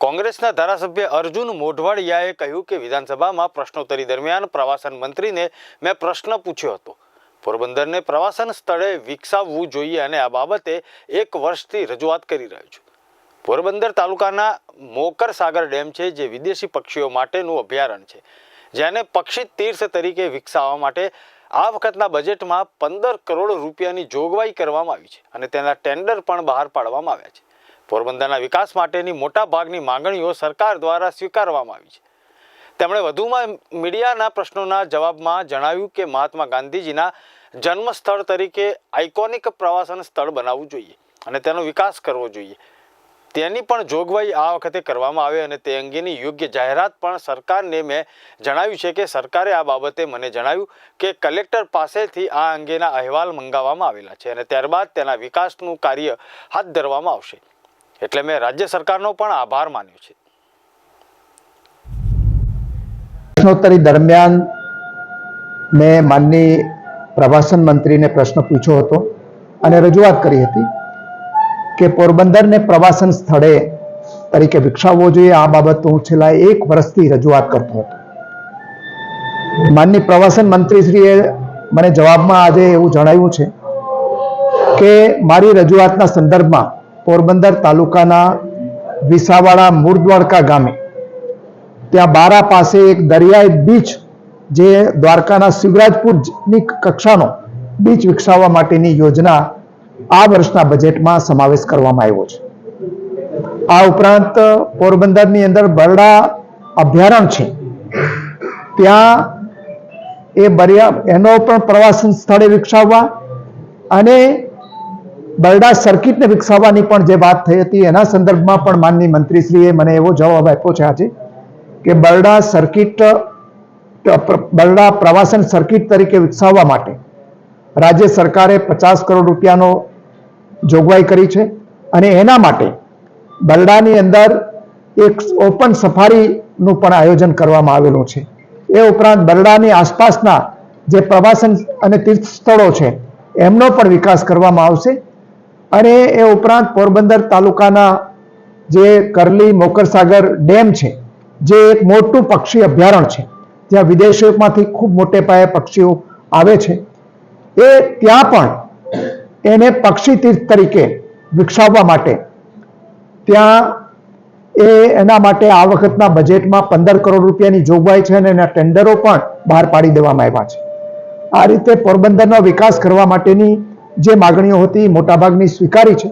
કોંગ્રેસના ધારાસભ્ય અર્જુન મોઢવાડિયાએ કહ્યું કે વિધાનસભામાં પ્રશ્નોત્તરી દરમિયાન પ્રવાસન મંત્રીને મેં પ્રશ્ન પૂછ્યો હતો. પોરબંદરને પ્રવાસન સ્થળે વિકસાવવું જોઈએ અને આ બાબતે એક વર્ષથી રજૂઆત કરી રહ્યો છું. પોરબંદર તાલુકાના મોકર સાગર ડેમ છે, જે વિદેશી પક્ષીઓ માટેનું અભયારણ્ય છે. જેને પક્ષી તીર્થ તરીકે વિકસાવવા માટે આ વખતના બજેટમાં પંદર કરોડ રૂપિયાની જોગવાઈ કરવામાં આવી છે અને તેના ટેન્ડર પણ બહાર પાડવામાં આવ્યા છે. પોરબંદરના વિકાસ માટેની મોટા ભાગની માંગણીઓ સરકાર દ્વારા સ્વીકારવામાં આવી છે. તેમણે વધુમાં મીડિયાના પ્રશ્નોના જવાબમાં જણાવ્યું કે મહાત્મા ગાંધીજીના જન્મ સ્થળ તરીકે આઇકોનિક પ્રવાસન સ્થળ બનાવવું જોઈએ અને તેનો વિકાસ કરવો જોઈએ. તેની પણ જોગવાઈ આ વખતે કરવામાં આવે અને તે અંગેની યોગ્ય જાહેરાત પણ સરકારને મેં જણાવ્યું છે કે સરકારે આ બાબતે મને જણાવ્યું કે કલેક્ટર પાસેથી આ અંગેના અહેવાલ મંગાવવામાં આવેલા છે અને ત્યારબાદ તેના વિકાસનું કાર્ય હાથ ધરવામાં આવશે. એટલે મેં રાજ્ય સરકારનો પણ આભાર માન્યો છે. પ્રશ્નોત્તરી દરમિયાન મેં માનની પ્રવાસન મંત્રીને પ્રશ્ન પૂછ્યો હતો અને રજૂઆત કરી હતી કે પોરબંદરને પ્રવાસન સ્થળે તરીકે વિકસાવવો જોઈએ. આ બાબત હું છેલ્લા એક વર્ષથી રજૂઆત કરતો હતો. માનની પ્રવાસન મંત્રીશ્રીએ મને જવાબમાં આજે એવું જણાવ્યું છે કે મારી રજૂઆતના સંદર્ભમાં પોરબંદર તાલુકાના વિસાવાડા મૂળદ્વારકા ગામે. ત્યાં બારા પાસે એક દરિયાઈ બીચ જે દ્વારકાના શિવરાજપુરની કક્ષાનો બીચ વિકસાવવા માટેની યોજના આ વર્ષના બજેટમાં સમાવેશ કરવામાં આવ્યો છે. આ ઉપરાંત પોરબંદરની અંદર બરડા અભયારણ્ય છે. ત્યાં એ બરિયા એનો પણ પ્રવાસન સ્થળે વિકસાવવા અને બરડા સર્કિટને વિકસાવવાની પણ જે વાત થઈ હતી, એના સંદર્ભમાં પણ માનની મંત્રીશ્રીએ મને એવો જવાબ આપ્યો છે આજે કે બરડા સર્કિટ, બરડા પ્રવાસન સર્કિટ તરીકે વિકસાવવા માટે રાજ્ય સરકારે પચાસ કરોડ રૂપિયાનો જોગવાઈ કરી છે અને એના માટે બરડાની અંદર એક ઓપન સફારીનું પણ આયોજન કરવામાં આવેલું છે. એ ઉપરાંત બરડાની આસપાસના જે પ્રવાસન અને તીર્થ સ્થળો છે, એમનો પણ વિકાસ કરવામાં આવશે. અને એ ઉપરાંત પોરબંદર તાલુકાના જે કરલી મોકરસાગર ડેમ છે, જે એક મોટું પક્ષી અભયારણ્ય છે. જ્યાં વિદેશોમાંથી ખૂબ મોટે પાયે પક્ષીઓ આવે છે. એ ત્યાં પણ એને પક્ષી તીર્થ તરીકે વિકસાવવા માટે ત્યાં એ એના માટે આ વખતના બજેટમાં પંદર કરોડ રૂપિયાની જોગવાઈ છે અને એના ટેન્ડરો પણ બહાર પાડી દેવામાં આવ્યા છે. આ રીતે પોરબંદરનો વિકાસ કરવા માટેની જે માગણીઓ હતી મોટાભાગની સ્વીકારી છે.